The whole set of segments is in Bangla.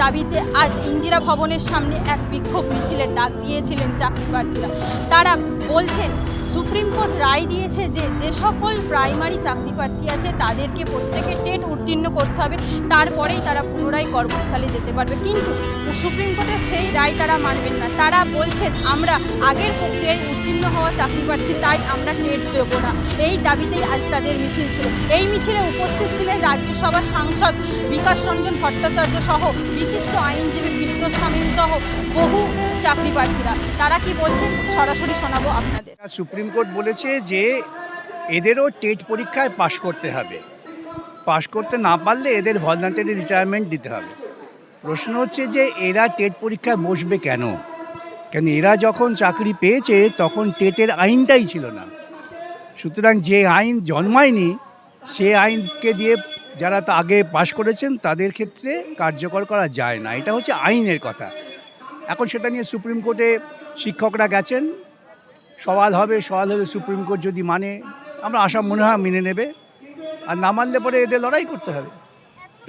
দাবিতে আজ ইন্দিরা ভবনের সামনে এক বিক্ষোভ মিছিলের ডাক দিয়েছিলেন চাকরি প্রার্থীরা তারা বলছেন, সুপ্রিম কোর্ট রায় দিয়েছে যে যে সকল প্রাইমারি চাকরি প্রার্থী আছে তাদেরকে প্রত্যেকে টেট উত্তীর্ণ করতে হবে, তারপরেই তারা পুনরায় কর্মস্থলে যেতে পারবে। কিন্তু সুপ্রিম কোর্টের সেই রায় তারা মানবেন না। তারা বলছেন, আমরা আগের প্রক্রিয়ায় উত্তীর্ণ হওয়া চাকরি প্রার্থী তাই আমরা টেট দেবো না। এই দাবিতেই আজ তাদের মিছিল ছিল। এই মিছিলে উপস্থিত ছিলেন রাজ্যসভার সাংসদ বিকাশ রঞ্জন ভট্টাচার্য সহ বিশিষ্ট আইনজীবী বিদ্যুৎ স্বামী সহ বহু চাকরি প্রার্থীরা তারা কি বলছেন? সরাসরি শোনাবো আপনাদের। সুপ্রিম কোর্ট বলেছে যে এদেরও টেট পরীক্ষায় পাশ করতে হবে। পাশ করতে না পারলে এদের ভলনান্টারি রিটায়ারমেন্ট দিতে হবে। প্রশ্ন হচ্ছে যে এরা টেট পরীক্ষায় বসবে কেন? কেন এরা যখন চাকরি পেয়েছে তখন টেটের আইনটাই ছিল না। সুতরাং যে আইন জন্মায়নি, সে আইনকে দিয়ে যারা তা আগে পাশ করেছেন, তাদের ক্ষেত্রে কার্যকর করা যায় না। এটা হচ্ছে আইনের কথা। এখন সেটা নিয়ে সুপ্রিম কোর্টে শিক্ষকরা গেছেন। সওয়াল হবে সওয়াল হবে সুপ্রিম কোর্ট যদি মানে আমরা আশা মনে হয় মেনে নেবে। আর না মানলে পরে এদের লড়াই করতে হবে।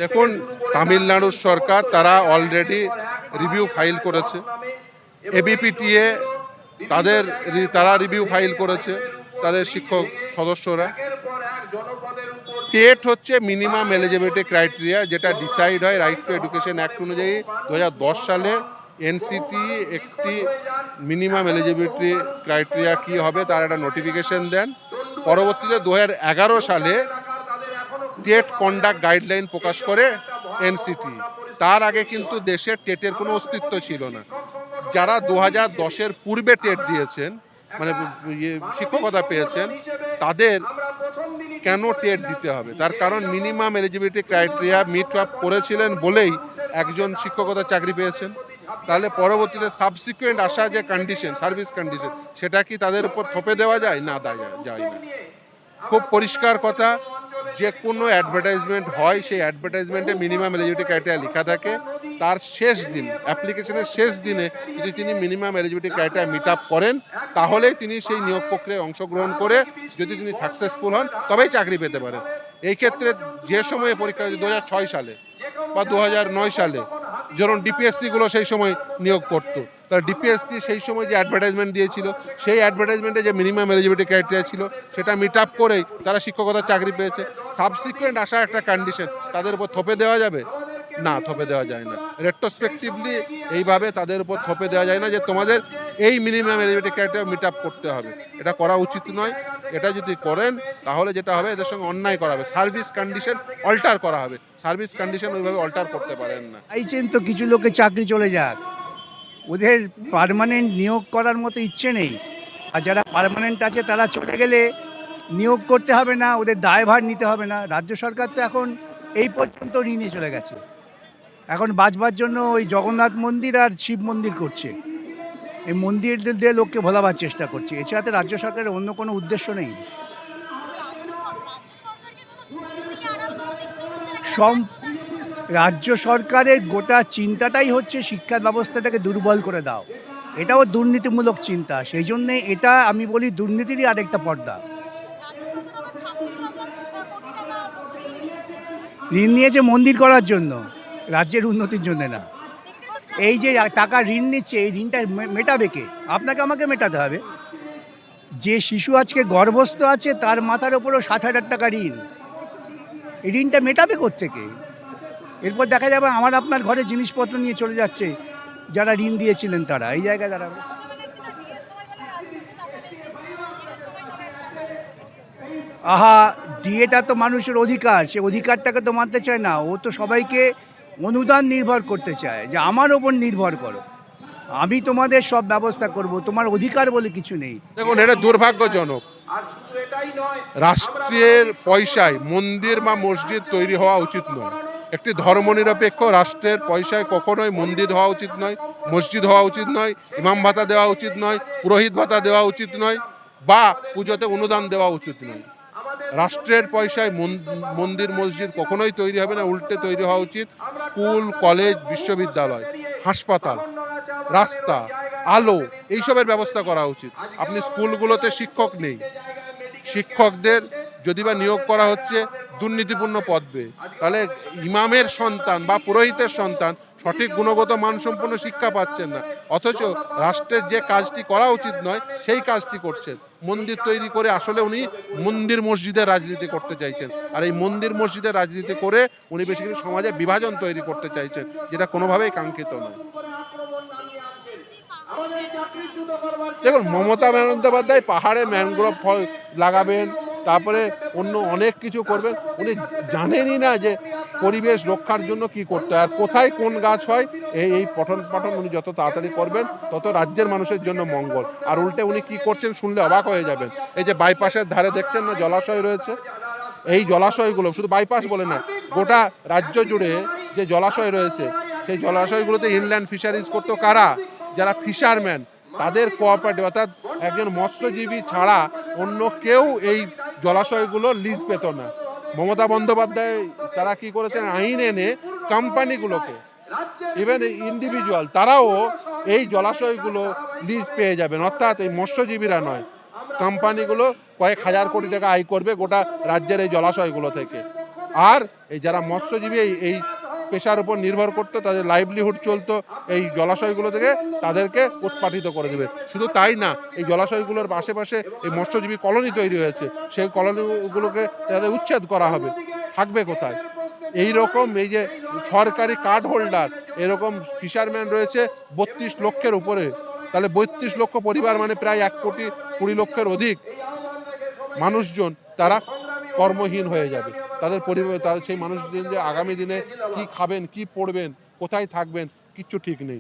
দেখুন, তামিলনাড়ুর সরকার, তারা অলরেডি রিভিউ ফাইল করেছে। এবিপিটিএ তাদের তারা রিভিউ ফাইল করেছে, তাদের শিক্ষক সদস্যরা। টেট হচ্ছে মিনিমাম এলিজিবিলিটি ক্রাইটেরিয়া যেটা ডিসাইড হয় রাইট টু এডুকেশন অ্যাক্ট অনুযায়ী। দু হাজার দশ সালে এনসিটি একটি মিনিমাম এলিজিবিলিটি ক্রাইটেরিয়া কি হবে তার একটা নোটিফিকেশন দেন। পরবর্তীতে দু হাজার এগারো সালে টেট কন্ডাক্ট গাইডলাইন প্রকাশ করে এনসিটি তার আগে কিন্তু দেশের টেটের কোনো অস্তিত্ব ছিল না। যারা দু হাজার দশের পূর্বে টেট দিয়েছেন মানে ইয়ে শিক্ষকতা পেয়েছেন, তাদের কেন টেট দিতে হবে? তার কারণ minimum eligibility criteria meet up করেছিলেন বলেই একজন শিক্ষকতা চাকরি পেয়েছেন। তাহলে পরবর্তীতে সাবসিকুয়েন্ট আসা যে কন্ডিশন সার্ভিস কন্ডিশন সেটা কি তাদের উপর থপে দেওয়া যায়? না দেওয়া যায় না। খুব পরিষ্কার কথা যে কোনো অ্যাডভার্টাইজমেন্ট হয়, সেই অ্যাডভার্টাইজমেন্টে মিনিমাম এলিজিবিলিটি ক্রাইটেরিয়া লেখা থাকে। তার শেষ দিন অ্যাপ্লিকেশনের শেষ দিনে যদি তিনি minimum eligibility criteria meet up করেন তাহলেই তিনি সেই নিয়োগ প্রক্রিয়ায় অংশগ্রহণ করে যদি তিনি সাকসেসফুল হন, তবেই চাকরি পেতে পারেন। এই ক্ষেত্রে যে সময়ে পরীক্ষা দু সালে বা দু হাজার নয় সালে যেমন ডিপিএসসিগুলো সেই সময় নিয়োগ করতো। তাহলে ডিপিএসসি সেই সময় যে অ্যাডভার্টাইজমেন্ট দিয়েছিল, সেই অ্যাডভার্টাইজমেন্টে যে মিনিমাম এলিজিবিলিটি ক্রাইটেরিয়া ছিল, সেটা মিট আপ করেই তারা শিক্ষকতার চাকরি পেয়েছে। সাবসিকুয়েন্ট আসা একটা কন্ডিশন তাদের উপর থপে দেওয়া যাবে? না, থপে দেওয়া যায় না। রেট্রোস্পেকটিভলি এইভাবে তাদের উপর থপে দেওয়া যায় না যে তোমাদের এই minimum eligibility criteria meet up করতে হবে। এটা করা উচিত নয়। এটা যদি করেন, তাহলে যেটা হবে, এদের সঙ্গে অন্যায় করা হবে। সার্ভিস কন্ডিশন অল্টার করা হবে। সার্ভিস কন্ডিশন ওইভাবে অল্টার করতে পারেন না। চাইছেন তো কিছু লোকের চাকরি চলে যাক। ওদের পারমানেন্ট নিয়োগ করার মতো ইচ্ছে নেই। আর যারা পারমানেন্ট আছে, তারা চলে গেলে নিয়োগ করতে হবে না, ওদের দায়ভার নিতে হবে না। রাজ্য সরকার তো এখন এই পর্যন্ত ঋণে চলে গেছে। এখন বাঁচবার জন্য ওই জগন্নাথ মন্দির আর শিব মন্দির করছে। এই মন্দির দিয়ে লোককে ভোলাবার চেষ্টা করছে। এছাড়া তো রাজ্য সরকারের অন্য কোনো উদ্দেশ্য নেই। সম রাজ্য সরকারের গোটা চিন্তাটাই হচ্ছে শিক্ষা ব্যবস্থাটাকে দুর্বল করে দাও। এটাও দুর্নীতিমূলক চিন্তা। সেই জন্যে এটা আমি বলি দুর্নীতিরই আরেকটা পর্দা। ঋণ নিয়েছে মন্দির করার জন্য। রাজ্যের উন্নতির জন্য না। এই যে টাকা ঋণ নিচ্ছে, এই ঋণটা মেটাবে কে? আপনাকে আমাকে মেটাতে হবে। যে শিশু আজকে গর্ভস্থ আছে, তার মাথার ওপরও সাত হাজার টাকা ঋণ। এই ঋণটা মেটাবে কোত্থেকে? এরপর দেখা যাবে আমার আপনার ঘরে জিনিসপত্র নিয়ে চলে যাচ্ছে, যারা ঋণ দিয়েছিলেন তারা। এই জায়গায় দাঁড়াবে। আহা, দিয়েটা তো মানুষের অধিকার, সে অধিকারটাকে তো মানতে চায় না। ও তো সবাইকে অনুদান নির্ভর করতে চায়, যে আমার ওপর নির্ভর করো। আমি তোমাদের সব ব্যবস্থা করব, তোমার অধিকার বলে কিছু নেই। দেখুন, এটা দুর্ভাগ্যজনক। রাষ্ট্রের পয়সায় মন্দির বা মসজিদ তৈরি হওয়া উচিত নয়। একটি ধর্মনিরপেক্ষ রাষ্ট্রের পয়সায় কখনোই মন্দির হওয়া উচিত নয়, মসজিদ হওয়া উচিত নয়, ইমাম ভাতা দেওয়া উচিত নয়, পুরোহিত ভাতা দেওয়া উচিত নয়, বা পুজোতে অনুদান দেওয়া উচিত নয়। রাষ্ট্রের পয়সায় মন- মন্দির মসজিদ কখনোই তৈরি হবে না, উল্টে তৈরি হওয়া উচিত স্কুল, কলেজ, বিশ্ববিদ্যালয়, হাসপাতাল, রাস্তা, আলো, এইসবের ব্যবস্থা করা উচিত। আপনি স্কুলগুলোতে শিক্ষক নেই। শিক্ষকদের যদি বা নিয়োগ করা হচ্ছে, দুর্নীতিপূর্ণ পদবে। তাহলে ইমামের সন্তান বা পুরোহিতের সন্তান সঠিক গুণগত মানসম্পন্ন শিক্ষা পাচ্ছেন না। অথচ রাষ্ট্রের যে কাজটি করা উচিত নয়, সেই কাজটি করছেন। মন্দির তৈরি করে আসলে উনি মন্দির মসজিদের রাজনীতি করতে চাইছেন। আর এই মন্দির মসজিদের রাজনীতি করে উনি বেসিক্যালি সমাজে বিভাজন তৈরি করতে চাইছেন, যেটা কোনোভাবেই কাঙ্ক্ষিত নয়। দেখুন, মমতা বন্দ্যোপাধ্যায় পাহাড়ে ম্যানগ্রোভ ফল লাগাবেন তারপরে অন্য অনেক কিছু করবেন। উনি জানেনই না যে পরিবেশ রক্ষার জন্য কি করতে হয় আর কোথায় কোন গাছ হয় এই এই পঠন পাঠন উনি যত তাড়াতাড়ি করবেন, তত রাজ্যের মানুষের জন্য মঙ্গল। আর উল্টে উনি কি করছেন শুনলে অবাক হয়ে যাবেন। এই যে বাইপাসের ধারে দেখছেন না জলাশয় রয়েছে? এই জলাশয়গুলো শুধু বাইপাস বলে না, গোটা রাজ্য জুড়ে যে জলাশয় রয়েছে, সেই জলাশয়গুলোতে ইনল্যান্ড ফিশারিজ করতো কারা? যারা ফিশারম্যান, তাদের কোঅপারেটিভ অর্থাৎ একজন মৎস্যজীবী ছাড়া অন্য কেউ এই জলাশয়গুলো লিজ পেত না। মমতা বন্দ্যোপাধ্যায় তারা কি করেছেন? আইন এনে কোম্পানিগুলোকে ইভেন ইন্ডিভিজুয়াল তারাও এই জলাশয়গুলো লিজ পেয়ে যাবেন। অর্থাৎ এই মৎস্যজীবীরা নয়, কোম্পানিগুলো কয়েক হাজার কোটি টাকা আয় করবে গোটা রাজ্যের এই জলাশয়গুলো থেকে। আর এই যারা মৎস্যজীবী, এই এই পেশার উপর নির্ভর করতো, তাদের লাইভলিহুড চলতো, এই জলাশয়গুলো থেকে তাদেরকে উৎপাটিত করে দেবে। শুধু তাই না, এই জলাশয়গুলোর আশেপাশে এই মৎস্যজীবী কলোনি তৈরি হয়েছে, সেই কলোনিগুলোকে তাদের উচ্ছেদ করা হবে। থাকবে কোথায়? এই রকম এই যে সরকারি কার্ড হোল্ডার এরকম ফিশারম্যান রয়েছে বত্রিশ লক্ষের উপরে। তাহলে বত্রিশ লক্ষ পরিবার মানে প্রায় এক কোটি কুড়ি লক্ষের অধিক মানুষজন তারা কর্মহীন হয়ে যাবে। তাদের পরিবার তাদের সেই মানুষজন যে আগামী দিনে কি খাবেন, কি পড়বেন, কোথায় থাকবেন, কিচ্ছু ঠিক নেই।